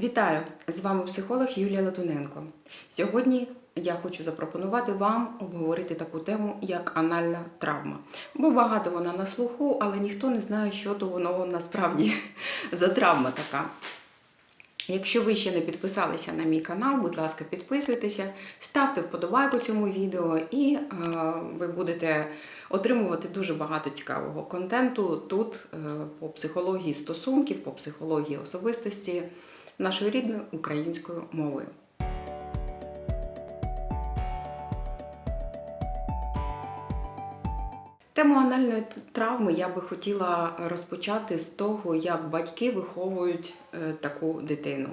Вітаю! З вами психолог Юлія Латуненко. Сьогодні я хочу запропонувати вам обговорити таку тему, як анальна травма. Бо багато вона на слуху, але ніхто не знає, що то воно насправді за травма така. Якщо ви ще не підписалися на мій канал, будь ласка, підписуйтеся, ставте вподобайку цьому відео, і е, ви будете отримувати дуже багато цікавого контенту тут е, по психології стосунків, по психології особистості нашою рідною українською мовою. Тему анальної травми я би хотіла розпочати з того, як батьки виховують е, таку дитину.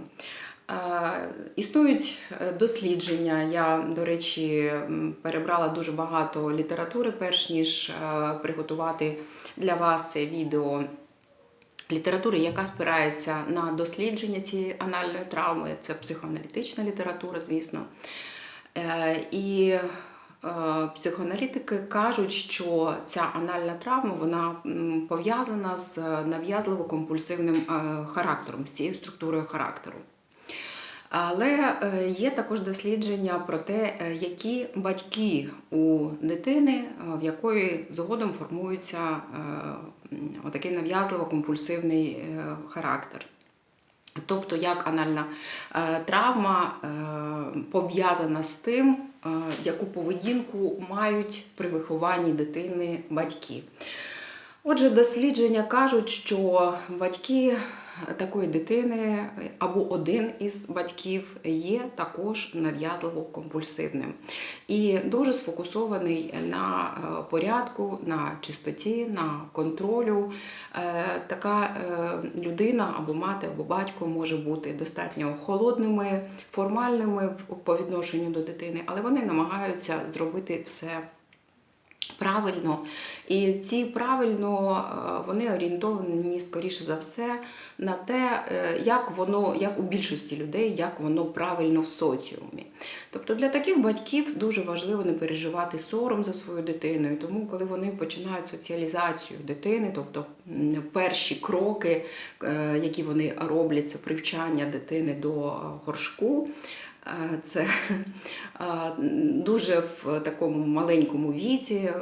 Е, Існують е, дослідження. Я, до речі, перебрала дуже багато літератури, перш ніж приготувати для вас це відео. Літератури, яка спирається на дослідження цієї анальної травми, це психоаналітична література, звісно. Е, І е, психоаналітики кажуть, що ця анальна травма вона пов'язана з нав'язливо-компульсивним е, характером, з цією структурою характеру. Але е, є також дослідження про те, е, які батьки у дитини, е, в якої згодом формується отакий нав'язливо-компульсивний характер. Тобто, як анальна травма пов'язана з тим, яку поведінку мають при вихованні дитини батьки. Отже, дослідження кажуть, що батьки такої дитини або один із батьків є також нав'язливо-компульсивним і дуже сфокусований на е, порядку, на чистоті, на контролю. Е, Така е, людина або мати, або батько може бути достатньо холодними, формальними по відношенню до дитини, але вони намагаються зробити все правильно. І ці правильно е, вони орієнтовані скоріше за все на те, е, як воно, як у більшості людей, як воно правильно в соціумі. Тобто для таких батьків дуже важливо не переживати сором за свою дитину. І тому, коли вони починають соціалізацію дитини, тобто перші кроки, е, які вони роблять, це привчання дитини до горшку. Е, Це е, дуже в такому маленькому віці, е,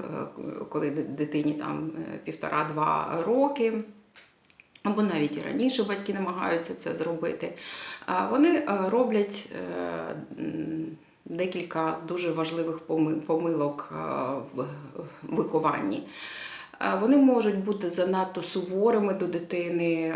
коли дитині там півтора-два роки. Або навіть і раніше батьки намагаються це зробити. Вони роблять декілька дуже важливих помилок в вихованні. Е, Вони можуть бути занадто суворими до дитини, е,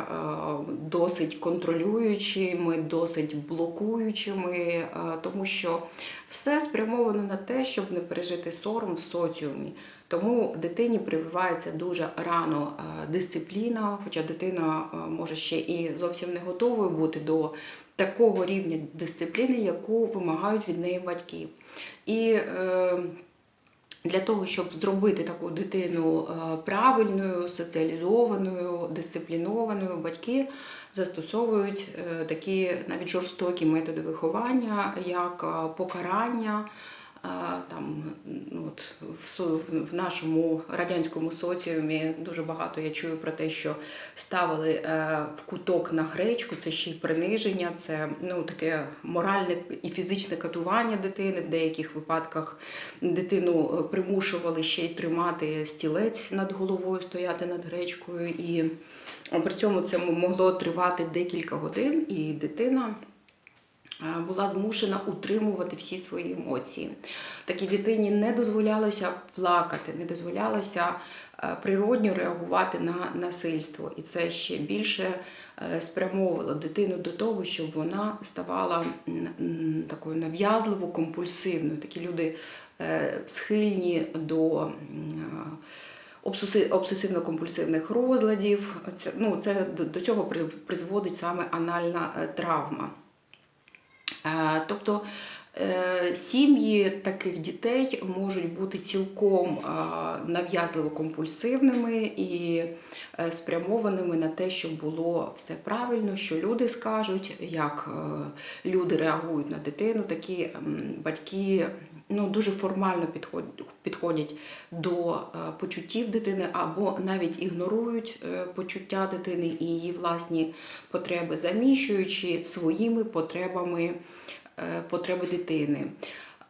досить контролюючими, досить блокуючими, е, тому що все спрямовано на те, щоб не пережити сором в соціумі. Тому дитині прививається дуже рано дисципліна, хоча дитина може ще і зовсім не готовою бути до такого рівня дисципліни, яку вимагають від неї батьки. І для того, щоб зробити таку дитину е, правильною, соціалізованою, дисциплінованою, батьки застосовують е, такі навіть жорстокі методи виховання, як е, покарання. Там, ну, от, в, нашому радянському соціумі дуже багато я чую про те, що ставили е, в куток на гречку, це ще й приниження, це ну, таке моральне і фізичне катування дитини. В деяких випадках дитину е, примушували ще й тримати стілець над головою, стояти над гречкою. І при цьому це могло тривати декілька годин, і дитина була змушена утримувати всі свої емоції. Такій дитині не дозволялося плакати, не дозволялося е, природньо реагувати на насильство. І це ще більше е, спрямовувало дитину до того, щоб вона ставала такою нав'язливо компульсивною. Такі люди е, схильні до. е, обсесивно-компульсивних розладів. Це, ну, це до, цього призводить саме анальна е, травма. Е, Тобто е, сім'ї таких дітей можуть бути цілком е, нав'язливо-компульсивними і е, спрямованими на те, щоб було все правильно, що люди скажуть, як люди реагують на дитину. Такі батьки ну, дуже формально підходять, до е, почуттів дитини або навіть ігнорують е, почуття дитини і її власні потреби, заміщуючи своїми потребами е, потреби дитини.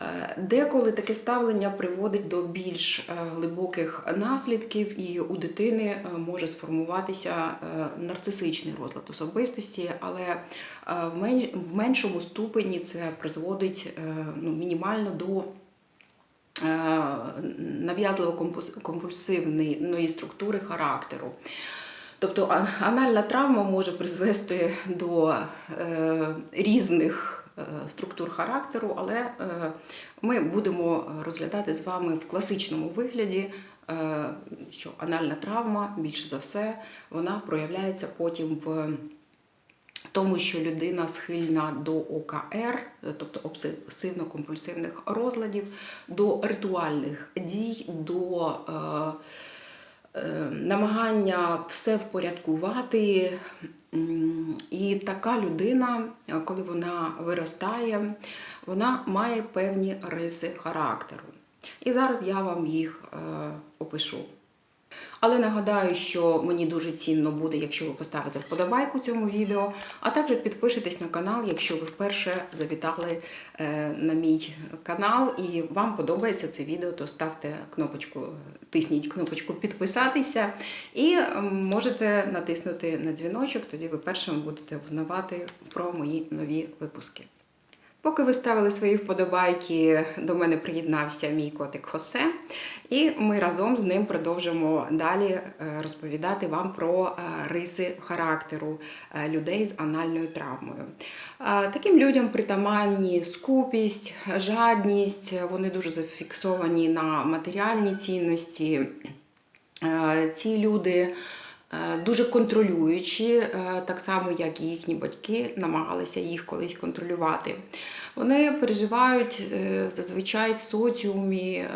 Е, Деколи таке ставлення приводить до більш е, глибоких наслідків, і у дитини е, може сформуватися нарцисичний розлад особистості, але в меншому ступені це призводить ну, мінімально до нав'язливо-компульсивної структури характеру. Тобто анальна травма може призвести до різних структур характеру, але е, ми будемо розглядати з вами в класичному вигляді, е, що анальна травма більше за все вона проявляється потім в тому, що людина схильна до ОКР, тобто обсесивно-компульсивних розладів, до ритуальних дій, до е, е, намагання все впорядкувати. І така людина, е, коли вона виростає, вона має певні риси характеру. І зараз я вам їх е, опишу. Але нагадаю, що мені дуже цінно буде, якщо ви поставите вподобайку цьому відео, а також підпишетесь на канал, якщо ви вперше завітали е, на мій канал і вам подобається це відео, то ставте кнопочку, тисніть кнопочку підписатися і ем, можете натиснути на дзвіночок, тоді ви першими будете узнавати про мої нові випуски. Поки ви ставили свої вподобайки, до мене приєднався мій котик Хосе, і ми разом з ним продовжимо далі е, розповідати вам про е, риси характеру е, людей з анальною травмою. Таким людям притаманні скупість, жадність, вони дуже зафіксовані на матеріальні цінності. Ці люди дуже контролюючі, е, так само як і їхні батьки намагалися їх колись контролювати. Вони переживають е, зазвичай в соціумі. е,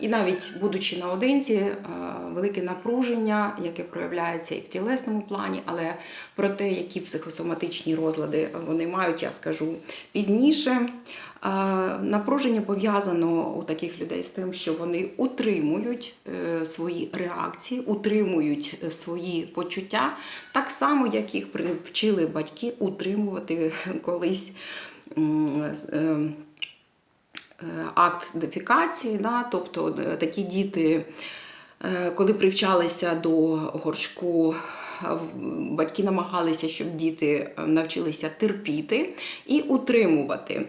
І навіть будучи наодинці, е, велике напруження, яке проявляється і в тілесному плані, але про те, які психосоматичні розлади вони мають, я скажу пізніше. Напруження пов'язано у таких людей з тим, що вони утримують е, свої реакції, утримують е, свої почуття, так само, як їх привчили батьки утримувати колись. е, Акт дефікації, да, тобто такі діти, коли привчалися до горшку, батьки намагалися, щоб діти навчилися терпіти і утримувати.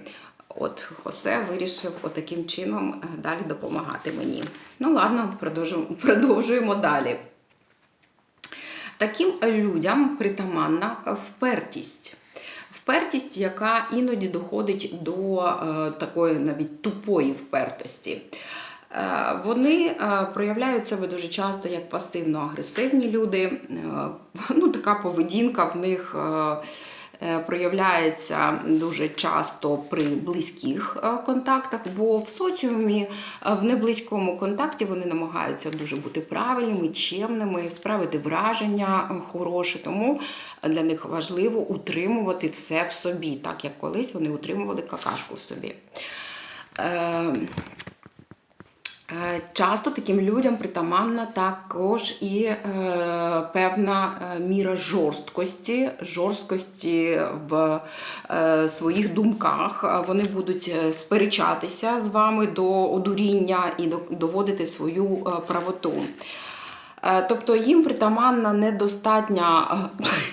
От Хосе вирішив отаким чином е, далі допомагати мені. Ну ладно, продовжуємо, далі. Таким людям притаманна впертість. Впертість, яка іноді доходить до е, такої навіть тупої впертості. Е, Вони е, проявляють себе дуже часто як пасивно-агресивні люди. Е, Ну, така поведінка в них е, е, проявляється дуже часто при близьких е, контактах, бо в соціумі е, в неблизькому контакті вони намагаються дуже бути правильними, чемними, справити враження е, хороше. Тому для них важливо утримувати все в собі, так як колись вони утримували какашку в собі. Е, Часто таким людям притаманна також і е, певна е, міра жорсткості, жорсткості в е, своїх думках. Е, Вони будуть сперечатися з вами до одуріння і доводити свою правоту. Е, Тобто їм притаманна недостатня,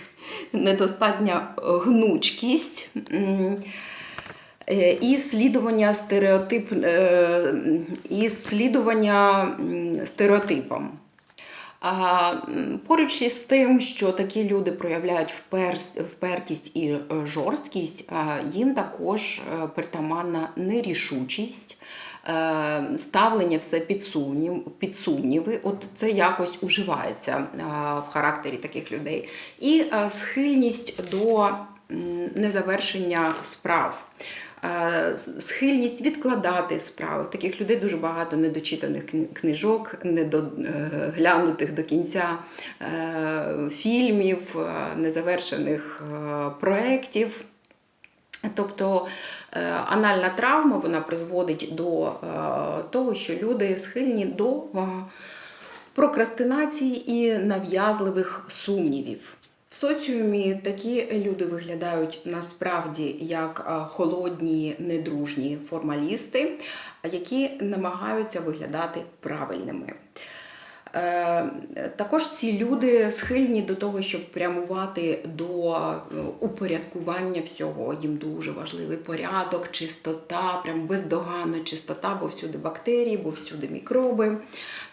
недостатня гнучкість. Е, І слідування стереотип е, і слідування стереотипам. А, Поруч із тим, що такі люди проявляють впертість і е, жорсткість, їм також притаманна нерішучість, ставлення все під сумнів, під сумніви. От це якось уживається в характері таких людей. І схильність до незавершення справ. Е, Схильність відкладати справи. Таких людей дуже багато недочитаних книжок, недоглянутих до кінця е, фільмів, е, незавершених е, проєктів. Тобто е, анальна травма вона призводить до е, того, що люди схильні до е, прокрастинації і нав'язливих сумнівів. В соціумі такі люди виглядають насправді як холодні, недружні формалісти, які намагаються виглядати правильними. Е, Також ці люди схильні до того, щоб прямувати до е, упорядкування всього. Їм дуже важливий порядок, чистота, прям бездоганна чистота, бо всюди бактерії, бо всюди мікроби,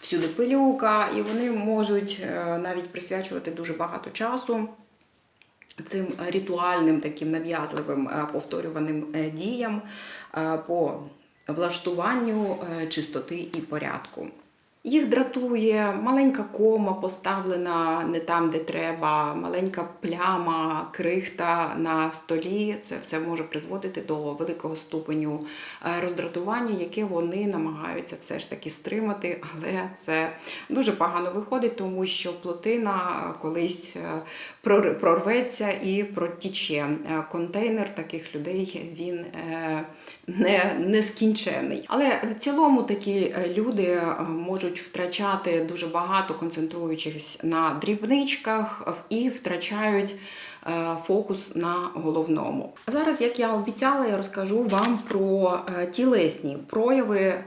всюди пилюка, і вони можуть е, навіть присвячувати дуже багато часу цим ритуальним таким нав'язливим повторюваним діям по влаштуванню чистоти і порядку. Їх дратує маленька кома поставлена не там, де треба, маленька пляма, крихта на столі. Це все може призводити до великого ступеню е, роздратування, яке вони намагаються все ж таки стримати, але це дуже погано виходить, тому що плотина колись е, прорветься і протіче. Е, Контейнер таких людей він е, не нескінчений. Але в цілому такі е, люди можуть втрачати дуже багато, концентруючись на дрібничках і втрачають. Е, Фокус на головному. Зараз, як я обіцяла, я розкажу вам про е, тілесні прояви е,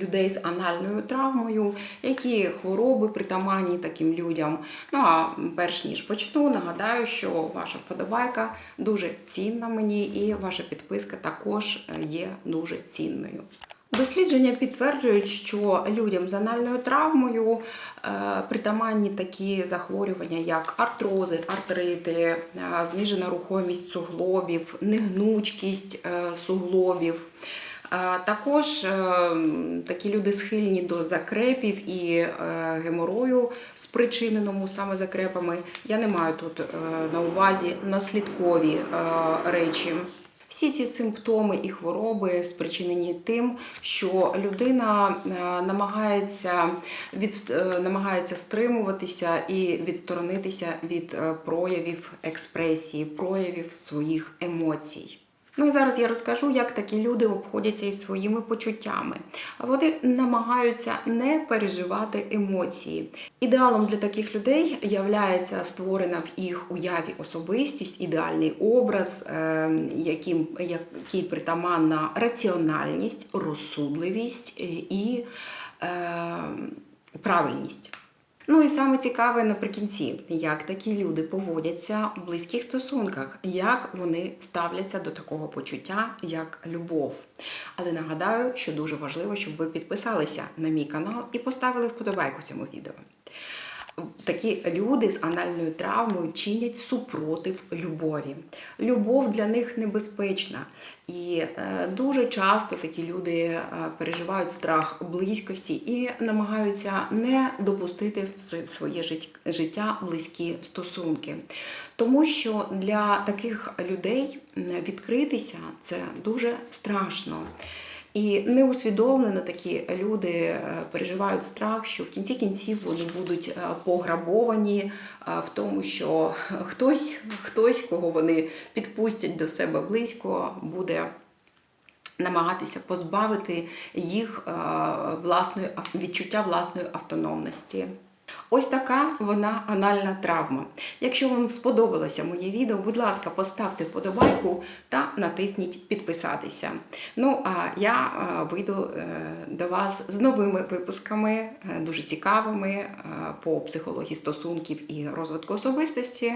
людей з анальною травмою, які хвороби притаманні таким людям. Ну а перш ніж почну, нагадаю, що ваша вподобайка дуже цінна мені, і ваша підписка також є дуже цінною. Дослідження підтверджують, що людям з анальною травмою е, притаманні такі захворювання, як артрози, артрити, е, знижена рухомість суглобів, негнучкість е, суглобів. Також такі люди схильні до закрепів і геморою, спричиненому саме закрепами. Я не маю тут на увазі наслідкові речі. Всі ці симптоми і хвороби спричинені тим, що людина е, намагається від е, намагається стримуватися і відсторонитися від е, проявів експресії, проявів своїх емоцій. Ну і зараз я розкажу, як такі люди обходяться із своїми почуттями. А Вони намагаються не переживати емоції. Ідеалом для таких людей являється створена в їх уяві особистість, ідеальний образ, е, яким, який притаманна раціональність, розсудливість е, і е, правильність. Ну і саме цікаве наприкінці, як такі люди поводяться у близьких стосунках, як вони ставляться до такого почуття, як любов. Але нагадаю, що дуже важливо, щоб ви підписалися на мій канал і поставили вподобайку цьому відео. Такі люди з анальною травмою чинять супротив любові. Любов для них небезпечна. І е, дуже часто такі люди е, переживають страх близькості і намагаються не допустити в своє життя близькі стосунки. Тому що для таких людей відкритися це дуже страшно. І неусвідомлено такі люди е, переживають страх, що в кінці кінців вони будуть е, пограбовані е, в тому, що хтось, хтось, кого вони підпустять до себе близько, буде намагатися позбавити їх власної відчуття власної автономності. Ось така вона анальна травма. Якщо вам сподобалося моє відео, будь ласка, поставте вподобайку та натисніть підписатися. Ну а я е, вийду е, до вас з новими випусками, е, дуже цікавими по психології стосунків і розвитку особистості.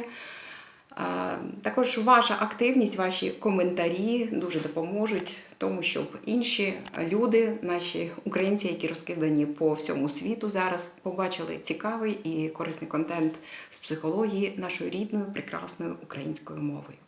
Також ваша активність, ваші коментарі дуже допоможуть тому, щоб інші люди, наші українці, які розкидані по всьому світу зараз, побачили цікавий і корисний контент з психології нашою рідною прекрасною українською мовою.